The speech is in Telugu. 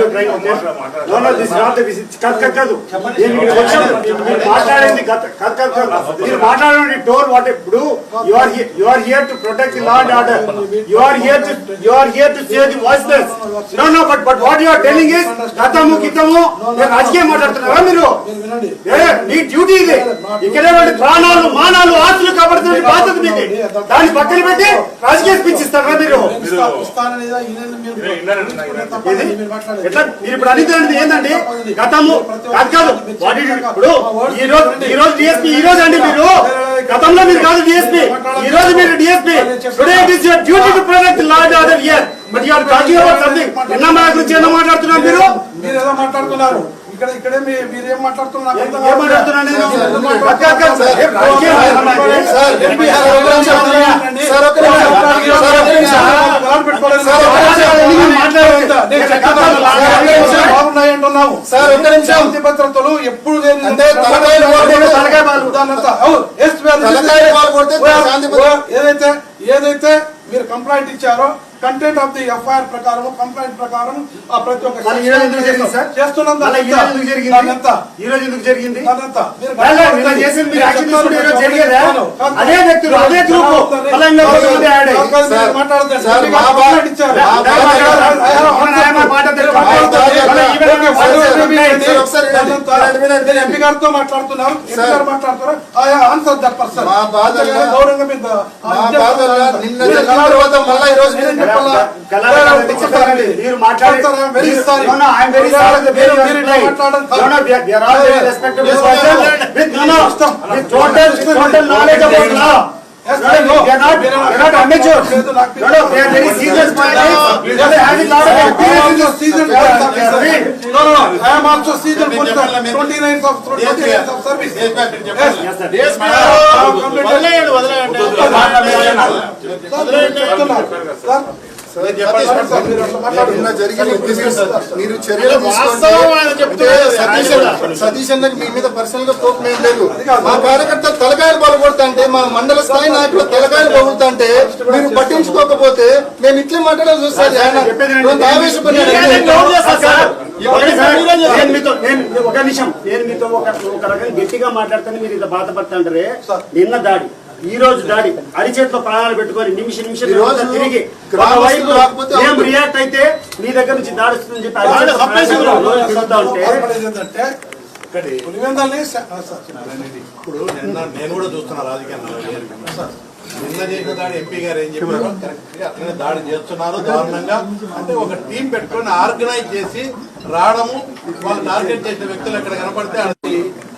You trying okay no no this not the visit కాదు కాదు కాదు. నేను ఇక్కడికి వచ్చాను మీరు మాట్లాడింది కాదు కాదు కాదు కాదు. మీరు మాట్లాడండి టోర్ వాట్ ఇప్పుడు you are you are here to protect the law and order you are here to you are here to say the voiceless no no but but what you are telling is గతము గితము నేను రాజకీయం మాట్లాడుతున్నారా మీరు? మీరు వినండి ఏ, నీ డ్యూటీ ఇది. ఇక్కడే ప్రాణాలు మానాలు ఆస్తులు కాపాడుతున్న బాధ్యత మీది. దాన్ని పక్కన పెట్టి రాజకీయ స్పీచ్ ఇస్తారా మీరు? ఏదో మీరు. ఎట్లా ఇప్పుడు అనేది ఏంటండి గతము కాదు కాదు ఇప్పుడు ఈ రోజు ఈ రోజు డిఎస్పీ ఈ రోజు అండి మీరు గతంలో మీరు కాదు డిఎస్పీ ఈ రోజు మీరు DSP today it is your duty to protect law and order here but you are talking about something ఎన్న మా గురించి ఎన్న మాట్లాడుతున్నారు మీరు మీరు ఏదో మాట్లాడుతున్నారు ఇక్కడ ఇక్కడే మీరు ఏం మాట్లాడుతున్నారు బాలు కొడితే we are- Shanti we are- ఏదైతే ఏదైతే మీరు కంప్లైంట్ ఇచ్చారో కంటెంట్ ఆఫ్ ది ఎఫ్ఐఆర్ ప్రకారం కంప్లైంట్ ప్రకారం ఆ ప్రతి ఒక్క మళ్ళీ ఈ రోజు ఎందుకు జరిగింది సార్? చేస్తున్నాం మళ్ళీ ఎంపీ గారితో మాట్లాడుతున్నారు. MP sir. గారు మాట్లాడుతున్నారు ఆన్సర్ దట్ పర్సన్. మా బాధల్లో- గౌరవంగా మీరు మా బాధల్లో నిన్న జరిగిన తర్వాత మళ్ళా ఈ రోజు మీరేం మీరు చెప్పాలా? మీరు మాట్లాడే Sir, I am very sorry. No, no, I am very sorry. The way you మీరు reply. మాట్లాడడం No, no, we are- we are all very respectable Yes, persons yes, with Yes, no, no, they are not, they are not amateurs. No, no, they are very serious players. They have a lot of experience in the season. No, no, no, I am also seasoned for 29th of 29th of service. Yes, yes, sir. Yes, my lord. Sir, మీరు చర్యలు సతీష్ అన్న- సతీష్ అన్నకి మీ మీద పర్సనల్గా కోపం ఏం లేదు మా కార్యకర్తలు తలకాయలు పగలగొడతా అంటే మా మండల స్థాయి నాయకులు తలకాయలు పగులుతా అంటే మీరు పట్టించుకోకపోతే మేము ఇట్లే మాట్లాడాల్సి వస్తుంది ఆయన ఒక నిమిషం నేను మీతో ఒక రకంగా గట్టిగా మాట్లాడితే మీరు ఇంత బాధపడుతుంటారే నిన్న దాడి ఈ రోజు దాడి అరిచేతిలో ప్రాణాలు పెట్టుకొని నిమిష నిమిషం తిరిగి ఒకవైపు. రియాక్ట్ అయితే మీ దగ్గర నుంచి దాడి వస్తుందని చెప్పి. ఇప్పుడు నిన్న నేను కూడా చూస్తున్నా రాజకీయాల్లో నిన్న చేసిన దాడి ఎంపీ గారు ఏం చెప్పారు? కరెక్ట్గా అట్లనే దాడి చేస్తున్నారు దారుణంగా. అంటే ఒక టీం పెట్టుకొని ఆర్గనైజ్ చేసి రావడము వాళ్ళు టార్గెట్ చేసిన వ్యక్తులు ఎక్కడ కనపడితే